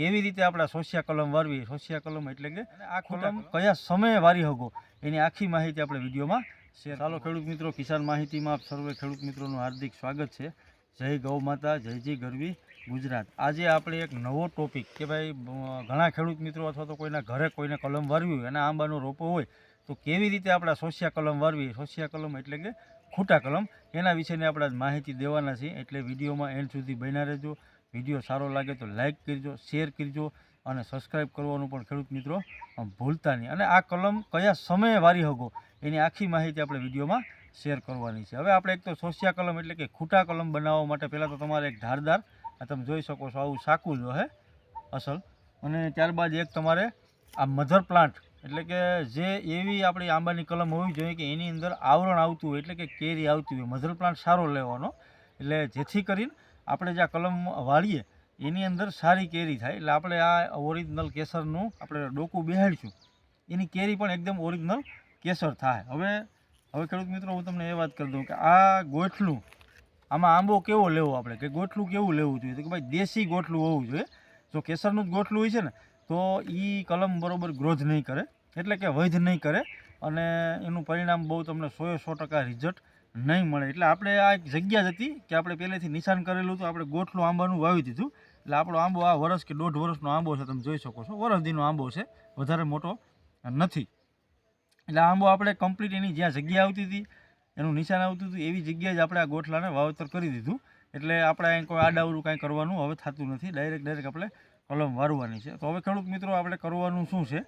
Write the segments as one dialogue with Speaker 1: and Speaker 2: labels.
Speaker 1: કેવી રીતે આપણે સોશિયા કલમ વારવી? સોશિયા કલમ એટલે કે આ કલમ કયા સમયે વારી હગો એની આખી માહિતી આપણે વિડીયોમાં શેર ચાલો ખેડૂત મિત્રો કિસાન માહિતીમાં આપ સર્વે ખેડૂત મિત્રોનું હાર્દિક સ્વાગત છે. જય ગૌ માતા જય જી ગરવી ગુજરાત. આજે આપણે એક નવો ટોપિક કે ભાઈ ઘણા ખેડૂત મિત્રો અથવા તો કોઈના ઘરે કોઈને કલમ વારવી હોય અને આંબાનો રોપો હોય તો કેવી રીતે આપણે સોશિયા કલમ વારવી? સોશિયા કલમ એટલે કે ખૂટા કલમ. એના વિશેની આપણે માહિતી દેવાના છીએ. એટલે વિડીયોમાં એન્ડ સુધી બન્યા રહેજો. વીડિયો સારો લાગે તો લાઇક કરજો, શેર કરજો અને સબસ્ક્રાઈબ કરવાનું પણ ખેડૂત મિત્રો ભૂલતા નહીં. અને આ કલમ કયા સમયે વારી હગો એની આખી માહિતી આપણે વિડીયોમાં શેર કરવાની છે. હવે આપણે એક તો સોસિયા કલમ એટલે કે ખૂટા કલમ બનાવવા માટે પહેલાં તો તમારે એક ધારદાર તમે જોઈ શકો છો આવું સાકું જો હે અસલ. અને ત્યારબાદ એક તમારે આ મધર પ્લાન્ટ એટલે કે જે એવી આપણી આંબાની કલમ હોવી જોઈએ કે એની અંદર આવરણ આવતું હોય એટલે કે કેરી આવતી હોય. મધર પ્લાન્ટ સારો લેવાનો. એટલે જેથી કરીને આપણે જે આ કલમ વાળીએ, એની અંદર સારી કેરી થાય. એટલે આપણે આ ઓરિજિનલ કેસરનું આપણે ડોકું બેહાડીશું. એની કેરી પણ એકદમ ઓરિજિનલ કેસર થાય. હવે હવે ખેડૂત મિત્રો, હું તમને એ વાત કરી દઉં કે આ ગોઠલું, આમાં આંબો કેવો લેવો આપણે? કે ગોઠલું કેવું લેવું જોઈએ? તો કે ભાઈ દેશી ગોઠલું હોવું જોઈએ. જો કેસરનું જ ગોઠલું હોય છે ને, તો એ કલમ બરોબર ગ્રોથ નહીં કરે. એટલે કે વૈધ નહીં કરે. અને એનું પરિણામ બહુ તમને સોએ સો ટકા રિઝલ્ટ નહીં મળે. એટલે આપણે આ એક જગ્યા જ હતી કે આપણે પહેલેથી નિશાન કરેલું હતું. આપણે ગોઠલું આંબાનું વાવી દીધું. એટલે આપણો આંબો આ વરસ કે દોઢ વર્ષનો આંબો છે, તમે જોઈ શકો છો. વરસ દીનો આંબો છે, વધારે મોટો નથી. એટલે આંબો આપણે કમ્પ્લીટ એની જ્યાં જગ્યા આવતી હતી, એનું નિશાન આવતું હતું, એવી જગ્યાએ જ આપણે આ ગોઠલાને વાવેતર કરી દીધું. એટલે આપણે અહીં કોઈ આડાવડું કાંઈ કરવાનું હવે થતું નથી. ડાયરેક્ટ ડાયરેક્ટ આપણે કલમ વારવાની છે. તો હવે ખેડૂત મિત્રો, આપણે કરવાનું શું છે?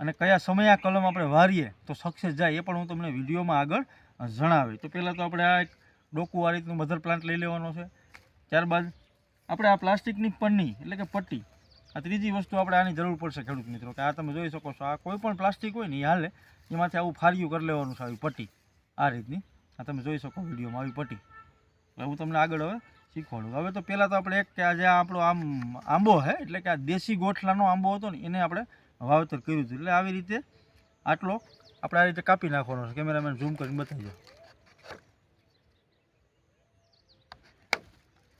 Speaker 1: અને કયા સમયે આ કલમ આપણે વારીએ, તો સક્સેસ જાય એ પણ હું તમને વિડીયોમાં આગળ જણાવી. તો પહેલાં તો આપણે આ એક ડોકું આ રીતનું મધર પ્લાન્ટ લઈ લેવાનો છે. ત્યારબાદ આપણે આ પ્લાસ્ટિકની પન્ની, એટલે કે પટ્ટી, આ ત્રીજી વસ્તુ આપણે આની જરૂર પડશે ખેડૂત મિત્રો, કે આ તમે જોઈ શકો છો. આ કોઈ પણ પ્લાસ્ટિક હોય ને એ હાલે, એમાંથી આવું ફાર્યું કરી લેવાનું છે, આવી પટ્ટી. આ રીતની. આ તમે જોઈ શકો વિડીયોમાં આવી પટ્ટી. એટલે હું તમને આગળ હવે શીખવાડું. હવે તો પહેલાં તો આપણે એક કે આ જે આપણો આમ, આંબો છે એટલે કે આ દેશી ગોઠલાનો આંબો હતો ને, એને આપણે વાવેતર કર્યું હતું. એટલે આવી રીતે આટલો આપણે આ રીતે કાપી નાખવાનો છે. કેમેરામેન ઝૂમ કરીને બતાવજો.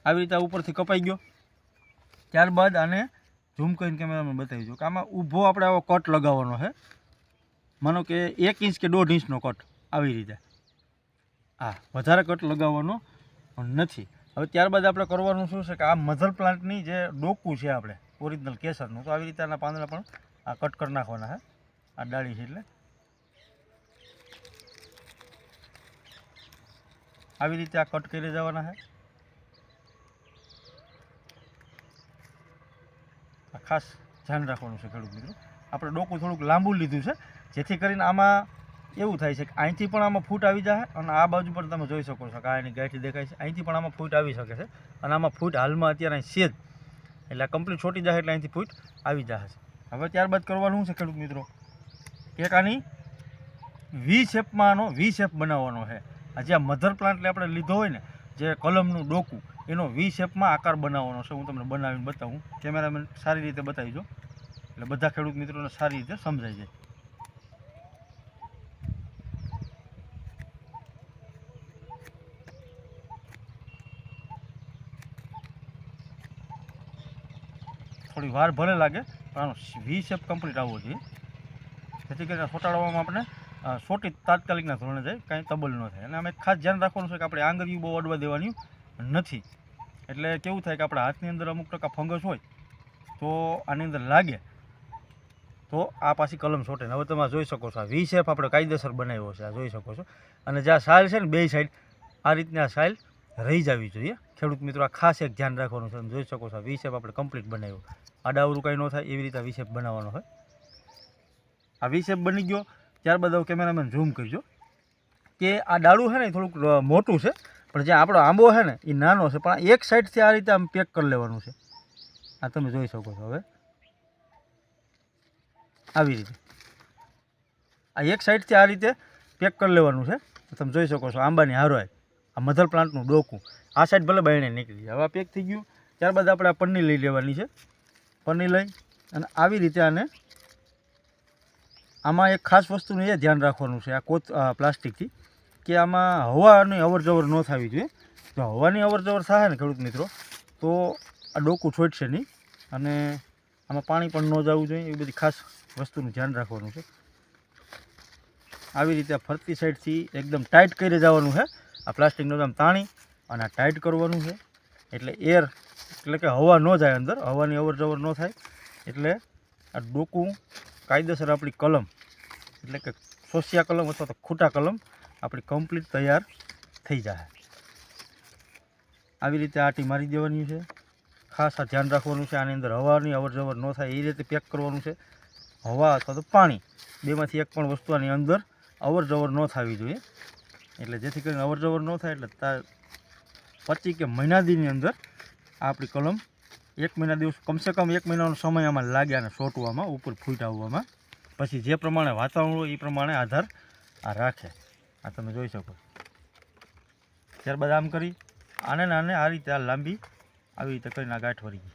Speaker 1: આવી રીતે ઉપરથી કપાઈ ગયો. ત્યારબાદ આને ઝૂમ કરીને કેમેરામેન બતાવી દો કે આમાં ઊભો આપણે આવો કટ લગાવવાનો છે. માનો કે એક ઇંચ કે દોઢ ઇંચનો કટ આવી રીતે. હા વધારે કટ લગાવવાનો નથી. હવે ત્યારબાદ આપણે કરવાનું શું છે કે આ મધર પ્લાન્ટની જે ડોકું છે આપણે ઓરિજિનલ કેસરનું, તો આવી રીતે આના પાંદડા પણ આ કટ કરી નાખવાના છે. આ ડાળી છે એટલે. આવી રીતે આ કટ કરી જવાના છે ખાસ ધ્યાન રાખવાનું છે ખેડૂત મિત્રો. આપણે ડોકું થોડુંક લાંબુ લીધું છે, જેથી કરીને આમાં એવું થાય છે કે અહીંથી પણ આમાં ફૂટ આવી જાય અને આ બાજુ પણ તમે જોઈ શકો છો કે આ ગાંઠી દેખાય છે. અહીંથી પણ આમાં ફૂટ આવી શકે છે અને આમાં ફૂટ હાલમાં અત્યારે અહીં છે જ. એટલે કમ્પ્લીટ છોટી જાય એટલે અહીંથી ફૂટ આવી જાય છે. હવે ત્યારબાદ કરવાનું છે ખેડૂત મિત્રો? એક આની વી શેપમાં આનો વી શેપ બનાવવાનો છે. આ જે મધર પ્લાન્ટ આપણે લીધો હોય ને, જે કલમનું ડોકું, એનો વી શેપમાં આકાર બનાવવાનો છે. હું તમને બનાવીને બતાવું. કેમેરામેન સારી રીતે બતાવી દો. એટલે બધા ખેડૂત મિત્રોને સારી રીતે સમજાઈ જાય. થોડી વાર ભલે લાગે, પણ આનો વી શેપ કમ્પ્લીટ આવવો જોઈએ. જેથી કરીને સોટાડવામાં આપણે સોટી તાત્કાલિકના ધોરણે જાય, કાંઈ તબલ ન થાય. અને અમે ખાસ ધ્યાન રાખવાનું છે કે આપણે આંગળીઓ બહુ અડવા દેવાની નથી. એટલે કેવું થાય કે આપણા હાથની અંદર અમુક ટકા ફંગસ હોય, તો આની અંદર લાગે. તો આ પાછી કલમ સોટે. હવે તમે જોઈ શકો છો, આ વી શેપ આપણે કાયદેસર બનાવ્યો છે, આ જોઈ શકો છો. અને જે આ સાઇલ છે ને, બે સાઈડ, આ રીતની આ સાઇલ રહી જવી જોઈએ. ખેડૂત મિત્રો, આ ખાસ એક ધ્યાન રાખવાનું છે. જોઈ શકો છો વી શેપ આપણે કમ્પ્લીટ બનાવ્યો. આડાવરું કાંઈ ન થાય, એવી રીતે વી શેપ બનાવવાનો હોય. આ વી શેપ બની ગયો. ત્યારબાદ કેમેરામેન ઝૂમ કરજો. કે આ ડાળું છે ને થોડુંક મોટું છે, પણ જે આપણો આંબો છે ને, એ નાનો છે, પણ એક સાઈડથી આ રીતે આમ પેક કરી લેવાનું છે. આ તમે જોઈ શકો છો હવે. આવી રીતે. આ એક સાઈડથી આ રીતે પેક કરી લેવાનું છે. તમે જોઈ શકો છો આંબાની હારોય, આ મધર પ્લાન્ટનું ડોકું. આ સાઈડ ભલે બાયણે નીકળી જાય. હવે પેક થઈ ગયું. ત્યારબાદ આપણે આ પન્ની લઈ લેવાની છે. પન્ની લઈ અને આવી રીતે આને આમાં એક ખાસ વસ્તુનું એ ધ્યાન રાખવાનું છે આ કોચ પ્લાસ્ટિકથી કે આમાં હવાની અવરજવર ન થવી જોઈએ. જો હવાની અવરજવર થાય ને ખેડૂત મિત્રો, તો આ ડોકું છોડશે નહીં અને આમાં પાણી પણ ન જવું જોઈએ. એવી બધી ખાસ વસ્તુનું ધ્યાન રાખવાનું છે. આવી રીતે ફરતી સાઈડથી એકદમ ટાઈટ કરી જવાનું છે. આ પ્લાસ્ટિકનું આમ તાણી અને આ ટાઈટ કરવાનું છે. એટલે એર, એટલે કે હવા ન જાય અંદર, હવાની અવરજવર ન થાય. એટલે આ ડોકું કાયદેસર આપણી કલમ, એટલે કે સોસિયા કલમ અથવા તો ખૂટા કલમ આપણી કમ્પ્લીટ તૈયાર થઈ જાય આવી રીતે આટી મારી દેવાની છે. ખાસ આ ધ્યાન રાખવાનું છે, આની અંદર હવાની અવર જવર ન થાય, એ રીતે પેક કરવાનું છે. હવા અથવા તો પાણી, બેમાંથી એક પણ વસ્તુ આની અંદર અવર જવર ન થવી જોઈએ. એટલે જેથી કરીને અવર જવર ન થાય, એટલે પચી કે મહિના દીની અંદર આપણી કલમ એક મહિના દિવસ, કમસે કમ એક મહિનાનો સમય આમાં લાગે અને સોટવામાં, ઉપર ફૂટ આવવામાં પછી જે પ્રમાણે વાતાવરણ હોય એ પ્રમાણે આધાર આ રાખે. આ તમે જોઈ શકો. ત્યારબાદ આમ કરી, આને નાને આ રીતે આ લાંબી આવી રીતે કરીને આ ગાંઠ વળી ગઈ.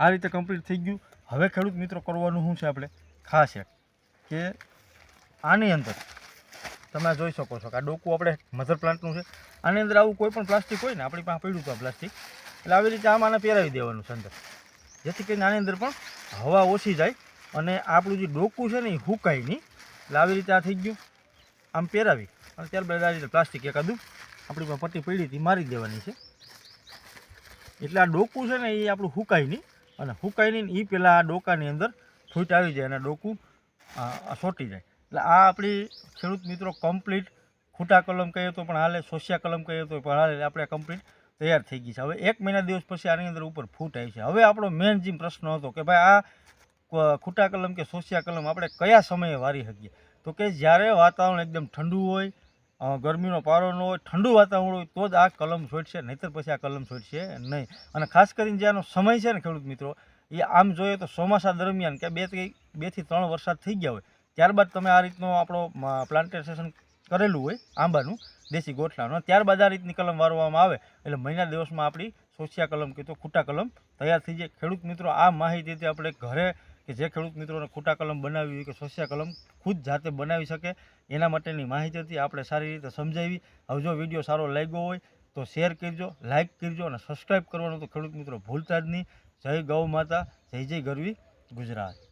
Speaker 1: આ રીતે કમ્પ્લીટ થઈ ગયું. હવે ખેડૂત મિત્રો, કરવાનું શું છે આપણે? ખાસ એક કે આની અંદર તમે જોઈ શકો છો કે આ ડોકું આપણે મધર પ્લાન્ટનું છે. આની અંદર આવું કોઈ પણ પ્લાસ્ટિક હોય ને, આપણી પાસે પડ્યું હતું પ્લાસ્ટિક. એટલે આવી રીતે આમ આને પહેરાવી દેવાનું છે અંદર. જેથી કરીને આની અંદર પણ હવા ઓછી જાય અને આપણું જે ડોકું છે ને, એ હુકાય નહીં. એટલે આવી રીતે આ થઈ ગયું. આમ પહેરાવી. અને ત્યારબાદ આ રીતે પ્લાસ્ટિક એકાદું આપણી પાસે પટ્ટી પડી હતી, મારી દેવાની છે. એટલે આ ડોકું છે ને, એ આપણું હુકાય નહીં. અને હુકાય નહીં એ પહેલાં આ ડોકાની અંદર ફૂટ આવી જાય અને ડોકું સોટી જાય. એટલે આ આપણી ખેડૂત મિત્રો કમ્પ્લીટ ખૂટા કલમ કહીએ તો પણ હાલે સોસિયા કલમ કહીએ તો પણ હાલે આપણે કમ્પ્લીટ તૈયાર થઈ ગઈ છે. હવે એક મહિના દિવસ પછી આની અંદર ઉપર ફૂટ આવી છે. હવે આપણો મેન જે પ્રશ્ન હતો કે ભાઈ આ ખૂટા કલમ કે સોસિયા કલમ આપણે કયા સમયે વારી શકીએ? તો કે જ્યારે વાતાવરણ એકદમ ઠંડુ હોય ગરમીનો પારો ન હોય, ઠંડુ વાતાવરણ હોય, તો જ આ કલમ છોડશે, નહીંતર પછી આ કલમ છોડશે નહીં. અને ખાસ કરીને જે આનો સમય છે ને ખેડૂત મિત્રો, એ આમ જોઈએ તો ચોમાસા દરમિયાન કે બે બેથી ત્રણ વરસાદ થઈ ગયા હોય ત્યારબાદ તમે આ રીતનો આપણો પ્લાન્ટેશન કરેલું હોય, આંબાનું, દેશી ગોઠલાનું, ત્યારબાદ આ રીતની કલમ વારવામાં આવે, એટલે મહિના દિવસમાં આપણી સોસિયા કલમ કે તો ખૂટા કલમ તૈયાર થઈ જાય. ખેડૂત મિત્રો, આ માહિતીથી આપણે ઘરે કે જે ખેડૂત મિત્રોને ખૂટા કલમ બનાવી હોય કે સોસિયા કલમ ખુદ જાતે બનાવી શકે, એના માટેની માહિતીથી આપણે સારી રીતે સમજાવી. હવે જો વીડિયો સારો લાગ્યો હોય તો શેર કરજો લાઇક કરજો અને સબસ્ક્રાઈબ કરવાનું તો ખેડૂત મિત્રો ભૂલતા જ નહીં. જય ગૌ માતા, જય જય ગરવી ગુજરાત.